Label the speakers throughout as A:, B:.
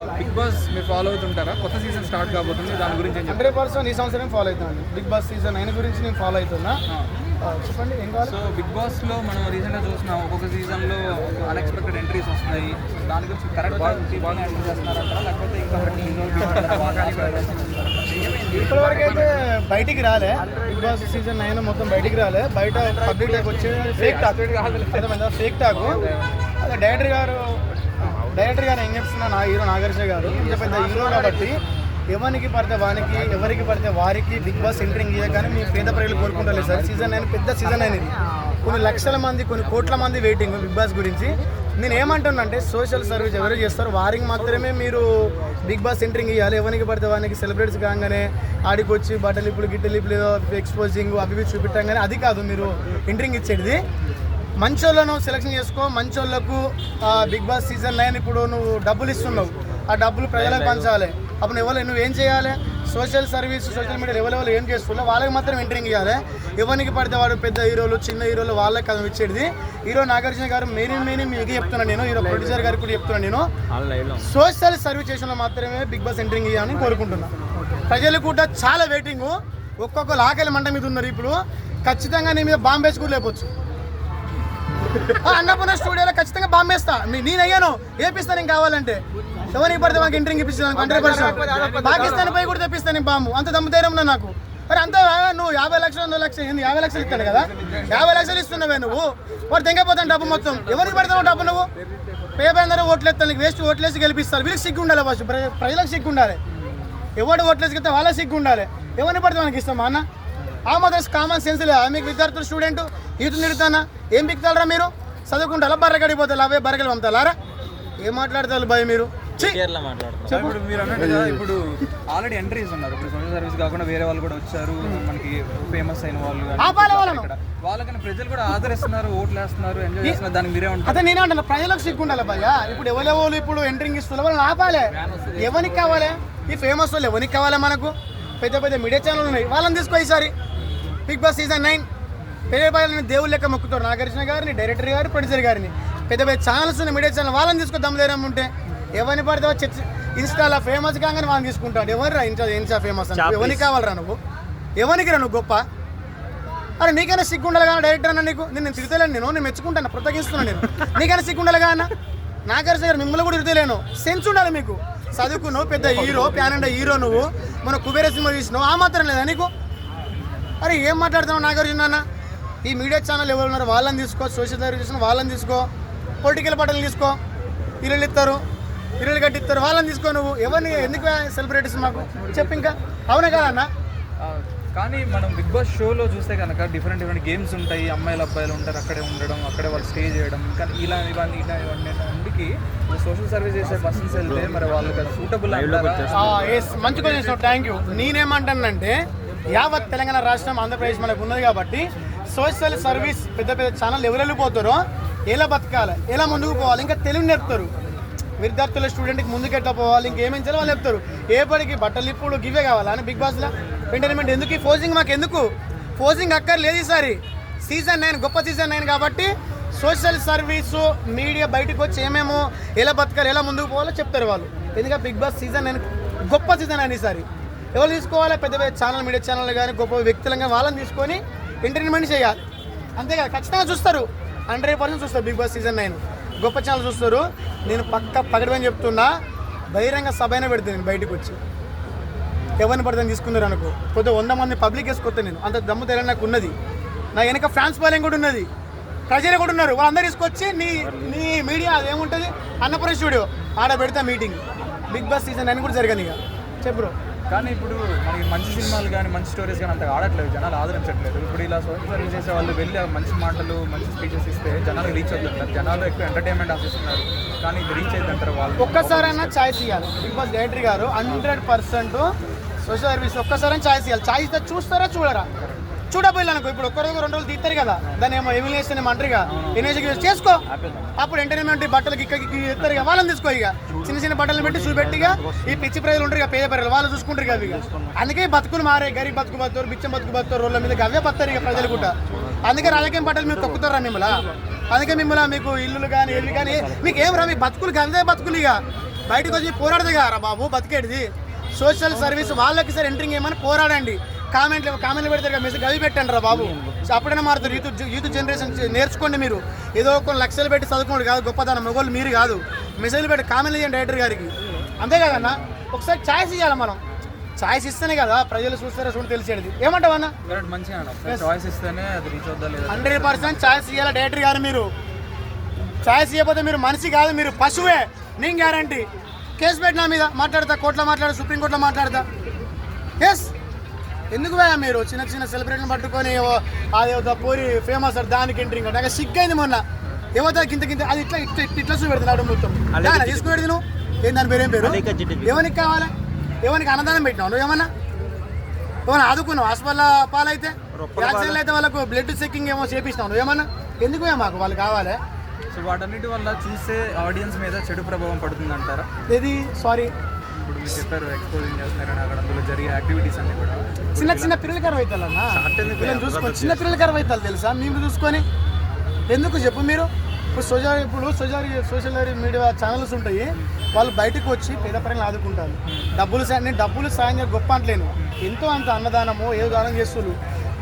A: Big boss మీరు follow అవుతుంటారా? కొత్త సీజన్ స్టార్ట్ కాబోతుంది దాని గురించి
B: హండ్రెడ్ పర్సెంట్ ఈ సంవత్సరం ఫాలో అవుతున్నాను. బిగ్ బాస్ సీజన్ నైన్ గురించి నేను ఫాలో అవుతున్నా. చెప్పండి ఏం కావాలి?
A: సో బిగ్ బాస్లో మనం రీసెంట్గా చూసినాం ఒక్కొక్క సీజన్లో అన్ఎక్స్పెక్టెడ్ ఎంట్రీస్ వస్తున్నాయి. దాని గురించి కరెక్ట్ బాగా చేస్తున్నారంటారా? లేకపోతే
B: ఇప్పటి వరకు అయితే బయటికి రాలే. బిగ్ బాస్ సీజన్ నైన్ మొత్తం బయటికి రాలే. బయట పబ్లిక్ వచ్చే fake talk fake talk director గారు డైరెక్టర్ గారు ఏం చెప్తున్నా నా హీరో నాగార్జున గారు ఇంత పెద్ద హీరో కాబట్టి ఎవరికి పడితే వానికి ఎవరికి పడితే వారికి బిగ్ బాస్ ఎంట్రింగ్ కానీ మీ పేద ప్రజలు కోరుకుంటారు సార్. సీజన్ అయిన పెద్ద సీజన్ అనేది కొన్ని లక్షల మంది కొన్ని కోట్ల మంది వెయిటింగ్ బిగ్ బాస్ గురించి. నేను ఏమంటున్నా అంటే సోషల్ సర్వీస్ ఎవరు చేస్తారు వారికి మాత్రమే మీరు బిగ్ బాస్ ఎంట్రింగ్ ఇవ్వాలి ఎవరికి పడితే వానికి సెలబ్రిటీస్ కాగానే ఆడికి వచ్చి బట్టలు ఇప్పుడు గిట్టలు ఇప్పుడు ఏదో ఎక్స్పోజింగ్ అవి ఇవి కానీ అది కాదు మీరు ఎంట్రింగ్ ఇచ్చేది. మంచోళ్ళను సెలెక్షన్ చేసుకో మంచోళ్ళకు బిగ్ బాస్ సీజన్ నైన్ ఇప్పుడు నువ్వు డబ్బులు ఇస్తున్నావు. ఆ డబ్బులు ప్రజలకు పంచాలి. అప్పుడు ఎవరు నువ్వు ఏం చేయాలి సోషల్ సర్వీస్ సోషల్ మీడియాలో ఎవరెవరు ఏం చేస్తున్నావు వాళ్ళకి మాత్రం ఎంట్రింగ్ ఇవ్వాలి ఎవరికి పడితే వాడు పెద్ద హీరోలు చిన్న హీరోలు వాళ్ళకి కదా ఇచ్చేది. హీరో నాగార్జున గారు మెయిన్ మెయిన్ మీకు చెప్తున్నాను నేను హీరో ప్రొడ్యూసర్ గారికి కూడా చెప్తున్నాను నేను. సోషల్ సర్వీస్ చేసిన మాత్రమే బిగ్ బాస్ ఎంట్రింగ్ ఇవ్వాలని కోరుకుంటున్నాను ప్రజలు కూడా చాలా వెయిటింగ్ ఒక్కొక్కరు ఆకలి మంట మీద ఉన్నారు ఇప్పుడు. ఖచ్చితంగా నీ మీద బాంబేసి కూడా లేపొచ్చు. ఆ అన్నపూర్ణ స్టూడియోలో ఖచ్చితంగా బాంబు వేస్తా మీ- నేను అయ్యాను. ఏపిస్తాను నేను కావాలంటే. ఎవరికి పడితే మాకు ఎంట్రింగ్ ఇప్పిస్తాను హండ్రెడ్ పర్సెంట్ పాకిస్తాన్ పై కూడా తెప్పిస్తాను నేను బాంబు. అంత దమ్ము ధైర్యం ఉన్నా నాకు. మరి అంత నువ్వు యాభై లక్షలు వంద లక్షలు ఏంది? యాభై లక్షలు ఇస్తాను కదా? యాభై లక్షలు ఇస్తున్నావే నువ్వు. వాడు తెంగపోతాను డబ్బు మొత్తం. ఎవరికి పెడతావు డబ్బు నువ్వు? పేపర్ అందరూ ఓట్లు ఎత్తాను వేస్ట్ ఓట్లేసి గెలిపిస్తారు. వీళ్ళకి సిగ్గు ఉండాలి ఫస్ట్. ప్ర- ప్రజలకు సిగ్గు ఉండాలి. ఎవడు ఓట్లేసి గెలిస్తే వాళ్ళకి సిగ్గు ఉండాలి. ఎవరిని పడితే మనకి ఇస్తామా అన్న? ఆ మాత్రం కామన్ సెన్స్ లేదా మీకు విద్యార్థులు స్టూడెంట్ యూత్ నిడుతానా ఏం పిక్తారా మీరు? చదువుకుంటారా బర్రెగడిపోతారు అవే బర్రెగలు పంపుతారా? ఏం మాట్లాడతారు భయ మీరు!
A: ఇప్పుడు మీరు అన్నట్టుగా ఇప్పుడు ఆల్రెడీ ఎంట్రీస్ ఉన్నారు. ఇప్పుడు సోషల్ సర్వీస్ కాకుండా వేరే వాళ్ళు కూడా వచ్చారు. మనకి ఫేమస్ అయిన వాళ్ళు వాళ్ళకని ప్రజలు కూడా ఆదరిస్తున్నారు ఓట్లు వేస్తున్నారు ఎంజాయ్ చేస్తున్నారు దానికి మీరే ఉంటారు.
B: అదే నేనే అంటున్నా ప్రజలకు సిగ్గు ఉండాలి భయ్య. ఇప్పుడు ఎవరెవరు ఇప్పుడు ఎంట్రింగ్ ఇస్తున్నారు వాళ్ళని ఆపాలి. ఎవరికి కావాలి? ఈ ఫేమస్ వాళ్ళు ఎవరికి కావాలి మనకు? పెద్ద పెద్ద మీడియా ఛానల్ ఉన్నాయి. వాళ్ళని తీసుకో ఈసారి. Big boss season nine. పెద్ద పెద్ద దేవుళ్ళు లెక్క మొక్కుతారు నాగార్జున గారిని డైరెక్టర్ గారు ప్రొడ్యూసర్ గారిని. పెద్ద పెద్ద ఛానల్స్ ఉన్నాయి మీడియా ఛానల్ వాళ్ళని తీసుకో దమ్ము ధైర్యం ఉంటే ఎవరిని పడితే చర్చ ఇన్స్టాలో ఫేమస్ కాగానే వాళ్ళని తీసుకుంటాడు. ఎవరు ఇన్స్టా ఇన్స్టా ఫేమస్ అంటే ఎవరికి కావాలరా నువ్వు? ఎవరికి రా నువ్వు గొప్ప? అరే నీకైనా సిగ్గు ఉండాలి కానీ డైరెక్టర్ అన్న నీకు? నేను తిరుగుతలేను నేను నేను మెచ్చుకుంటాను ప్రత్యేకిస్తున్నాను నేను. నీకైనా సిగ్గు ఉండాలి అన్న? నాగార్జున గారు మిమ్మల్ని కూడా తిరుగుతలేను సెన్స్ ఉండాలి మీకు. చదువుకున్నావు పెద్ద హీరో ప్యాన్ అండ్ హీరో నువ్వు. మన కుబేర సినిమా తీసినావు ఆ మాత్రం లేదా నీకు? అరే ఏం మాట్లాడుతున్నావు నాగార్జున అన్న? ఈ మీడియా ఛానల్ ఎవరు ఉన్నారు వాళ్ళని తీసుకో సోషల్ సర్వీస్ చేసిన వాళ్ళని తీసుకో పొలిటికల్ పార్టీలు తీసుకో ఇల్లు ఇస్తారు ఇల్లు కట్టిస్తారు వాళ్ళని తీసుకో నువ్వు. ఎవరిని ఎందుకు సెలబ్రిటీస్ మాకు? చెప్పు ఇంకా. అవునా కదా అన్న?
A: ఆ, కానీ మనం బిగ్ బాస్ షోలో చూస్తే కనుక డిఫరెంట్ డిఫరెంట్ గేమ్స్ ఉంటాయి. అమ్మాయిలు అబ్బాయిలు ఉంటారు. అక్కడే ఉండడం అక్కడే వాళ్ళు స్టే చేయడం కానీ ఇలా ఇవన్నీ ఇలా ఇవన్నీ అందుకే సోషల్ సర్వీస్ చేసే పర్సన్స్ వెళ్తే మరి వాళ్ళకి అది సూటబుల్
B: మంచి క్వశ్చన్ థ్యాంక్ యూ నేనేమంటానంటే యావత్ తెలంగాణ రాష్ట్రం ఆంధ్రప్రదేశ్ మనకు ఉన్నది కాబట్టి సోషల్ సర్వీస్ పెద్ద పెద్ద ఛానల్ ఎవరు వెళ్ళిపోతారో ఎలా బతకాలి ఎలా ముందుకు పోవాలి ఇంకా తెలుగు నేర్పుతారు. విద్యార్థుల స్టూడెంట్కి ముందుకు ఎట్లా పోవాలి ఇంకేమేం చేయాలి వాళ్ళు చెప్తారు. ఏపటికి బట్టలు ఇప్పుడు గివే కావాలా అని బిగ్ బాస్లో? ఎంటర్టైన్మెంట్ ఎందుకు? ఈ ఫోజింగ్ మాకు ఎందుకు? ఫోజింగ్ అక్కర్లేదు ఈసారి. సీజన్ నైన్ గొప్ప సీజన్ నైన్ కాబట్టి సోషల్ సర్వీసు మీడియా బయటకు వచ్చి ఏమేమో ఎలా బతకాలి ఎలా ముందుకు పోవాలో చెప్తారు వాళ్ళు. ఎందుకంటే బిగ్ బాస్ సీజన్ నైన్ గొప్ప సీజన్ అని ఈసారి. ఎవరు తీసుకోవాలి? పెద్ద పెద్ద ఛానల్ మీడియా ఛానల్ కానీ గొప్ప వ్యక్తులంగా వాళ్ళని తీసుకొని ఎంటర్టైన్మెంట్ చేయాలి. అంతేగా ఖచ్చితంగా చూస్తారు. హండ్రెడ్ పర్సెంట్ చూస్తారు బిగ్ బాస్ సీజన్ నైన్. గొప్ప ఛానల్ చూస్తారు. నేను పక్క పగడమని చెప్తున్నా బహిరంగ సభ అయినా పెడతాను నేను బయటకు వచ్చి. ఎవరిని పడితే తీసుకున్నారు అనుకో. కొద్దిగా వంద మంది పబ్లిక్ వేసుకొస్తాను నేను. అంత దమ్ము తెలియని నాకు ఉన్నది. నా వెనక ఫ్యాన్స్ పాలెం కూడా ఉన్నది. ప్రజలు కూడా ఉన్నారు. వాళ్ళందరూ తీసుకొచ్చి నీ నీ మీడియా అదేముంటుంది? అన్నపురం స్టూడియో. ఆడ పెడతా meeting. Big boss season nine కూడా జరిగింది ఇక చెప్పు
A: కానీ ఇప్పుడు మనకి మంచి సినిమాలు కానీ మంచి స్టోరీస్ కానీ అంతగా ఆడట్లేదు. జనాలు ఆదరించట్లేదు. ఇప్పుడు ఇలా సోషల్ సర్వీస్ చేసే వాళ్ళు వెళ్ళి మంచి మాటలు మంచి స్పీచెస్ ఇస్తే జనాలు రీచ్ అవుతుంటారు. జనాలు ఎక్కువ ఎంటర్టైన్మెంట్ ఆశిస్తున్నారు. కానీ ఇది రీచ్ అవుతుంటారు వాళ్ళు.
B: ఒక్కసారైనా ఛాయిస్ ఇవ్వాలి బిగ్ బాస్ డైరెక్టర్ గారు హండ్రెడ్ పర్సెంట్ సోషల్ సర్వీస్ ఒక్కసారైనా ఛాయిస్ ఇవ్వాలి ఛాయిస్ చూస్తారా చూడరా? చూడబోయాలనుకో ఇప్పుడు ఒక్క రోజు రెండు రోజులు తీస్తారు కదా. దాన్ని ఏమో ఎమినేషన్ మంటరిగా అంటారుగా ఇన్వెస్టిగేషన్ చేసుకో. అప్పుడు ఎంటర్టైన్మెంట్ బట్టలు ఇక్కడికి ఇస్తారు ఇక. వాళ్ళని తీసుకో ఇక. చిన్న చిన్న బట్టలు పెట్టి చూపెట్టిగా ఈ పిచ్చి ప్రజలు ఉంటారు ఇక పేద ప్రజలు. వాళ్ళు చూసుకుంటారు కదా ఇక. అందుకే బతుకులు మారే గరీబ్ బతుకు బతురు బిచ్చం బతుకు బతురు రోడ్ల మీద అవే బతారు ఇక ప్రజలు కూడా. అందుకే రాజకీయ బట్టలు మీరు తొక్కుతారా మిమ్మల్ని? అందుకే మిమ్మల్ని మీకు ఇల్లులు కానీ ఇల్లు కానీ మీకు ఏం రా మీ బతుకులు గందే బతుకులు ఇక. బయటకు వచ్చి పోరాడదు కదా బాబు బతికేటిది. సోషల్ సర్వీస్ వాళ్ళకి సార్ ఎంట్రింగ్ ఏమని పోరాడండి. కామెంట్లు కామెంట్లు పెడతారు కదా మెసేజ్ అవి పెట్టండి రా బాబు. అప్పుడైనా మారుతారు యూత్ యూత్ జనరేషన్ నేర్చుకోండి మీరు. ఏదో కొన్ని లక్షలు పెట్టి చదువుకోండి కాదు గొప్పతనం మొగోళ్ళు మీరు కాదు. మెసేజ్లు పెట్టి కామెంట్లు చేయండి డైరెక్టర్ గారికి. అంతే కదన్నా ఒకసారి ఛాయిస్ ఇవ్వాలి మనం. ఛాయిస్ ఇస్తేనే కదా ప్రజలు చూస్తారో చూడ తెలిసేది. ఏమంటావు అన్న? హండ్రెడ్ పర్సెంట్ ఛాయిస్ ఇవ్వాలి డైరెక్టర్ గారు మీరు. ఛాయిస్ ఇవ్వకపోతే మీరు మనిషి కాదు మీరు పశువే. నేను గ్యారంటీ కేసు పెట్టినా మీద మాట్లాడతా కోర్టులో మాట్లాడతా సుప్రీంకోర్టులో మాట్లాడతా. ఎస్ ఎందుకు పోయా మీరు చిన్న చిన్న సెలబ్రేషన్ పట్టుకొని ఏవో అది ఒక పూరి ఫేమస్ దానికి ఎంట్రింగ్ అంటే నాకు సిగ్గైంది మొన్న. ఏమవుతుంది? గింత గింత అది ఇట్లా ఇట్లా ఇట్లా ఇట్లా చూపెడుతున్నాడు మొత్తం. తీసుకుపెడితే నువ్వు? ఏం దాని పేరేం పేరు? ఎవరికి కావాలా? ఎవరికి అన్నదానం పెట్టినావు నువ్వు ఏమన్నా? ఏమన్నా ఆదుకున్నావు? హాస్పిటల్ పాలైతే? యాక్సిడెంట్ అయితే వాళ్ళకు బ్లడ్ చెకింగ్ ఏమో చేపిస్తున్నావు నువ్వు ఏమన్నా? ఎందుకు పోయా మాకు వాళ్ళు కావాలి?
A: సో వాటన్నిటి వల్ల చూసే ఆడియన్స్ మీద చెడు ప్రభావం పడుతుంది అంటారా
B: ఇది సారీ
A: మీరు చెప్పారు ఎక్స్పోజింగ్ చేస్తున్నారని అక్కడ అందులో జరిగే యాక్టివిటీస్ అన్ని కూడా.
B: చిన్న చిన్న పిల్లల కరువు అవుతారన్నా వీళ్ళని చూసుకొని చిన్న పిల్లల కరువు అవుతారు తెలుసా? మీరు చూసుకొని ఎందుకు చెప్పు మీరు? ఇప్పుడు సోషల్ ఇప్పుడు సోషల్ సోషల్ మీడియా ఛానల్స్ ఉంటాయి. వాళ్ళు బయటకు వచ్చి పేద ప్రజలను ఆదుకుంటారు. డబ్బులు నేను డబ్బులు సాయం గొప్ప అంటలేను. ఎంతో అంత అన్నదానము ఏదో దానం చేస్తున్నారు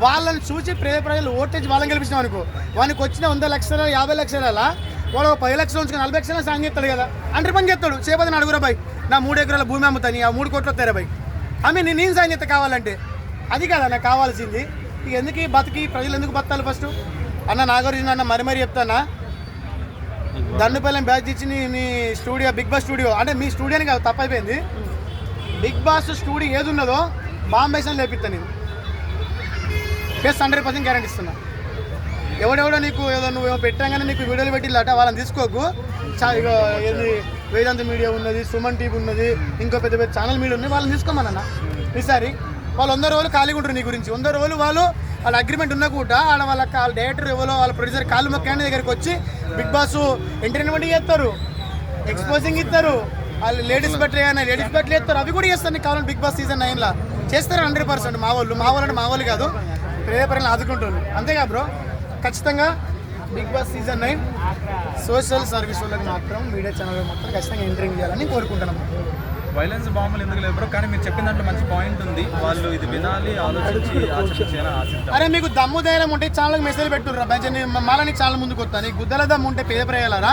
B: వాళ్ళని చూసి పేద ప్రజలు ఓటేజ్ వాళ్ళని గెలిపించినాం అనుకో వానికి వచ్చిన వంద లక్షల యాభై లక్షల వాడు ఒక పది లక్షలు ఉంచుకొని నలభై లక్షల సాయం చేస్తాడు కదా. అంటే పని చేస్తాడు. చేపదని అడుగురా బాయ్. నా మూడు ఎకరాల భూమి అమ్ముతాను ఆ మూడు కోట్లు వస్తారా బైక్ ఆమె నేను నేను సాయం చేస్తా కావాలంటే. అది కదా నాకు కావాల్సింది. ఇక ఎందుకు బతికి ప్రజలు ఎందుకు బతాలి ఫస్ట్ అన్న నాగార్జున అన్న మరి మరి చెప్తానా? దండుపల్లెం బ్యాచ్ ఇచ్చి నీ నీ స్టూడియో బిగ్ బాస్ స్టూడియో అంటే మీ స్టూడియోని కాదు తప్పైపోయింది. బిగ్ బాస్ స్టూడియో ఏది ఉన్నదో బాంబే సన్ లేపిస్తాను నేను. ప్లస్ హండ్రెడ్ పర్సెంట్ గ్యారంటీ ఇస్తున్నా. ఎవడెవడో నీకు ఏదో నువ్వు ఏమో పెట్టాగానే నీకు వీడియోలు పెట్టిల్లట వాళ్ళని తీసుకోకు. చా ఇక వేదాంత మీడియా ఉన్నది సుమన్ టీవీ ఉన్నది ఇంకో పెద్ద పెద్ద ఛానల్ మీడియా ఉన్నాయి వాళ్ళని తీసుకోమన్నా ఈసారి వాళ్ళు వంద రోజులు ఖాళీగా ఉంటారు నీ గురించి. వంద రోజులు వాళ్ళు వాళ్ళ అగ్రిమెంట్ ఉన్న కూడా ఆడ వాళ్ళ వాళ్ళ డైరెక్టర్ ఎవరో వాళ్ళ ప్రొడ్యూసర్ కాళ్ళు మొక్కాని దగ్గరికి వచ్చి బిగ్ బాస్ ఎంటర్టైన్మెంట్ చేస్తారు ఎక్స్పోజింగ్ ఇస్తారు వాళ్ళు లేడీస్ బట్టలు కానీ లేడీస్ బట్టలు ఇస్తారు అవి కూడా చేస్తారు నీకు బిగ్ బాస్ సీజన్ నైన్లో చేస్తారు హండ్రెడ్ పర్సెంట్ మా వాళ్ళు మా వాళ్ళు అంటే మా వాళ్ళు కాదు ప్రేరేపరలు ఆదుకుంటారు అంతేగా బ్రో ఖచ్చితంగా big boss season nine social service వాళ్ళకి మాత్రం మీడియా ఛానల్ మాత్రం ఖచ్చితంగా ఎంట్రింగ్ చేయాలని కోరుకుంటున్నాం.
A: వైలెన్స్ బాంబులు ఎందుకు లేవు కానీ మీరు చెప్పిన దాంట్లో మంచి పాయింట్ ఉంది. వాళ్ళు ఇది వినాలి ఆలోచించి ఆచరించాలని
B: అరే మీకు దమ్ము ధైర్యం ఉంటే ఛానల్కి మెసేజ్ పెట్టుర్రా మంచి మాలని ఛానల్ ముందుకు వస్తా నీకు గుద్దల దమ్ము ఉంటే పేద ప్రయాలరా